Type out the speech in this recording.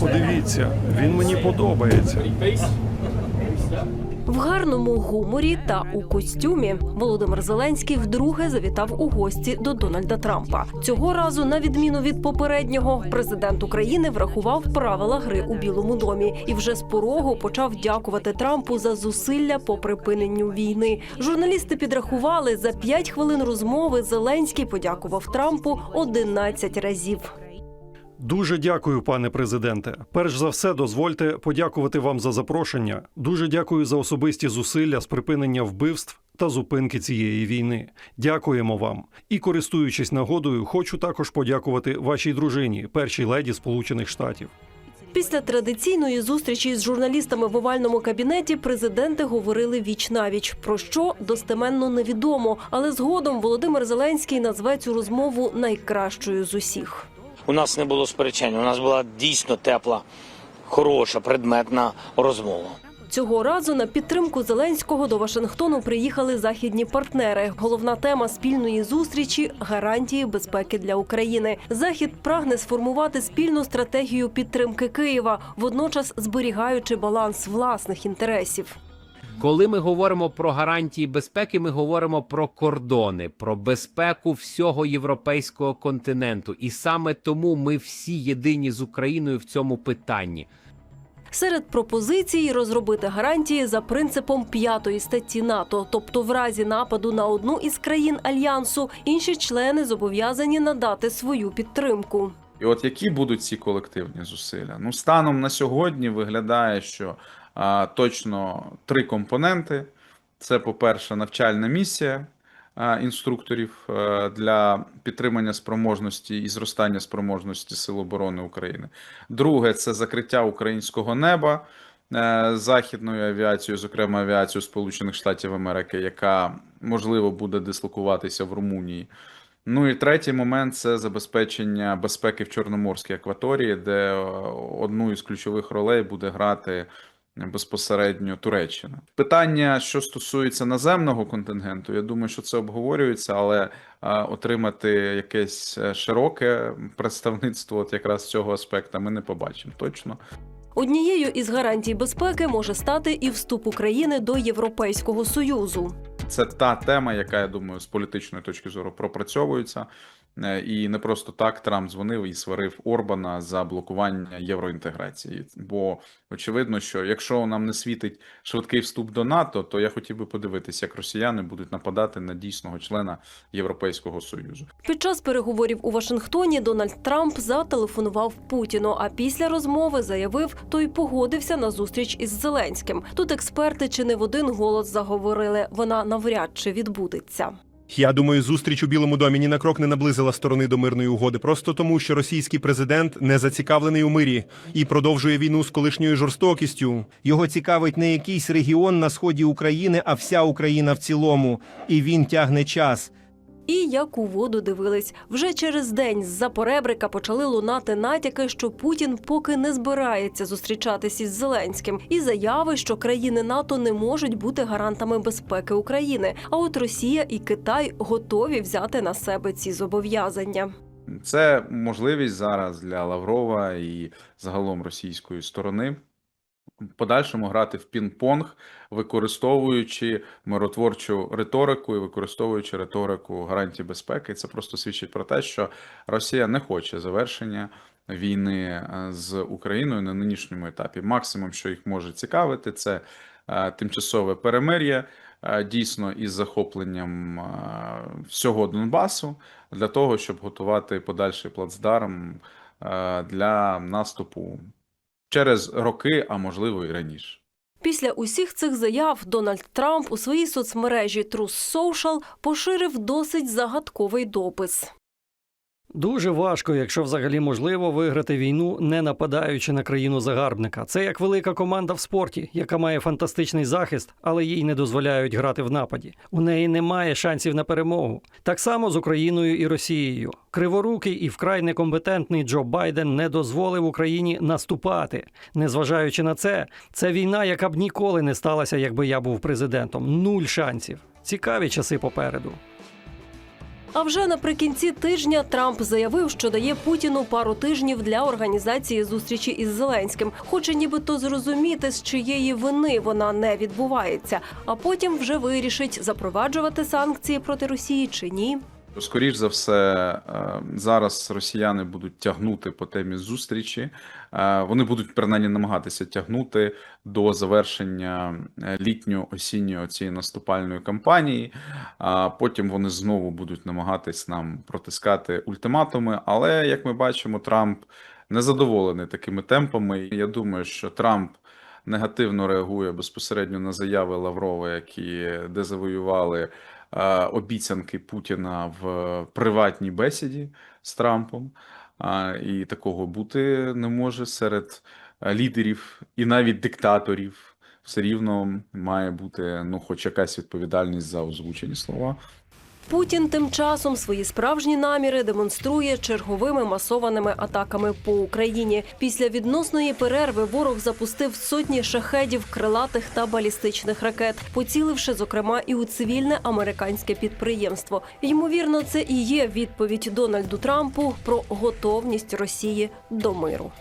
Подивіться, він мені подобається. В гарному гуморі та у костюмі Володимир Зеленський вдруге завітав у гості до Дональда Трампа. Цього разу, на відміну від попереднього, президент України врахував правила гри у Білому домі і вже з порогу почав дякувати Трампу за зусилля по припиненню війни. Журналісти підрахували за 5 хвилин розмови. Зеленський подякував Трампу 11 разів. Дуже дякую, пане президенте. Перш за все, дозвольте подякувати вам за запрошення. Дуже дякую за особисті зусилля з припинення вбивств та зупинки цієї війни. Дякуємо вам. І користуючись нагодою, хочу також подякувати вашій дружині, першій леді Сполучених Штатів. Після традиційної зустрічі з журналістами в овальному кабінеті президенти говорили віч навіч. Про що достеменно невідомо, але згодом Володимир Зеленський назве цю розмову найкращою з усіх. У нас не було сперечень. У нас була дійсно тепла, хороша, предметна розмова. Цього разу на підтримку Зеленського до Вашингтону приїхали західні партнери. Головна тема спільної зустрічі гарантії безпеки для України. Захід прагне сформувати спільну стратегію підтримки Києва, водночас зберігаючи баланс власних інтересів. Коли ми говоримо про гарантії безпеки, ми говоримо про кордони, про безпеку всього європейського континенту, і саме тому ми всі єдині з Україною в цьому питанні. Серед пропозицій розробити гарантії за принципом п'ятої статті НАТО, тобто в разі нападу на одну із країн альянсу, інші члени зобов'язані надати свою підтримку. І от які будуть ці колективні зусилля? Ну, станом на сьогодні виглядає, що точно три компоненти: це, по-перше, навчальна місія інструкторів е, для підтримання спроможності і зростання спроможності Сил оборони України. Друге, це закриття українського неба. е, Західною авіацією, зокрема авіацією Сполучених Штатів Америки, яка можливо буде дислокуватися в Румунії. Ну і третій момент це забезпечення безпеки в Чорноморській акваторії, де е, одну із ключових ролей буде грати безпосередньо Туреччина. Питання, що стосується наземного контингенту, я думаю, що це обговорюється, але е, отримати якесь е, широке представництво от якраз цього аспекту ми не побачимо точно. Однією із гарантій безпеки може стати і вступ України до Європейського союзу. Це та тема, яка я думаю, з політичної точки зору пропрацьовується. Е, І не просто так Трамп дзвонив і сварив Орбана за блокування євроінтеграції. Бо очевидно, що якщо нам не світить швидкий вступ до НАТО, то я хотів би подивитися, як росіяни будуть нападати на дійсного члена Європейського союзу. Під час переговорів у Вашингтоні Дональд Трамп зателефонував Путіну. А після розмови заявив, той погодився на зустріч із Зеленським. Тут експерти чи не в один голос заговорили. Вона навряд чи відбудеться. Я думаю, зустріч у Білому домі ні на крок не наблизила сторони до мирної угоди, просто тому, що російський президент не зацікавлений у мирі і продовжує війну з колишньою жорстокістю. Його цікавить не якийсь регіон на сході України, а вся Україна в цілому. І він тягне час. І як у воду дивились, вже через день з-за поребрика почали лунати натяки, що Путін поки не збирається зустрічатись із Зеленським, і заяви, що країни НАТО не можуть бути гарантами безпеки України. А от Росія і Китай готові взяти на себе ці зобов'язання. Це можливість зараз для Лаврова і загалом російської сторони подальшому грати в пінг-понг, використовуючи миротворчу риторику і використовуючи риторику гарантій безпеки. Це просто свідчить про те, що Росія не хоче завершення війни е, з Україною на нинішньому етапі. Максимум, що їх може цікавити, це е, тимчасове перемир'я. е, Дійсно, із захопленням всього Донбасу для того, щоб готувати подальший плацдарм для наступу через роки, а можливо і раніше. Після усіх цих заяв Дональд Трамп у своїй соцмережі Truth Social поширив досить загадковий допис. Дуже важко, якщо взагалі можливо, виграти війну, не нападаючи на країну загарбника. Це як велика команда в спорті, яка має фантастичний захист, але їй не дозволяють грати в нападі. У неї немає шансів на перемогу. Так само з Україною і Росією. Криворукий і вкрай некомпетентний Джо Байден не дозволив Україні наступати. Незважаючи на це, це війна, яка б ніколи не сталася, якби я був президентом. Нуль шансів. Цікаві часи попереду. А вже наприкінці тижня Трамп заявив, що дає Путіну пару тижнів для організації зустрічі із Зеленським. Хоче нібито зрозуміти, з чиєї вини вона не відбувається, а потім вже вирішить запроваджувати санкції проти Росії чи ні. Скоріш за все, е, зараз росіяни будуть тягнути по темі зустрічі. Е, Вони будуть принаймні намагатися тягнути до завершення е, літньо-осінньої цієї наступальної кампанії. Потім вони знову будуть намагатись нам протискати ультиматуми. Але як ми бачимо, Трамп не задоволений такими темпами. Я думаю, що Трамп. Негативно реагує безпосередньо на заяви Лаврова, які де завоювали обіцянки Путіна в приватній бесіді з Трампом. І такого бути не може серед лідерів і навіть диктаторів. Все рівно має бути ну, хоч якась відповідальність за озвучені слова. Путін тим часом свої справжні наміри демонструє черговими масованими атаками по Україні. Після відносної перерви ворог запустив сотні шахедів, крилатих та балістичних ракет, поціливши зокрема і у цивільне американське підприємство. Ймовірно, це і є відповідь Дональду Трампу про готовність Росії до миру.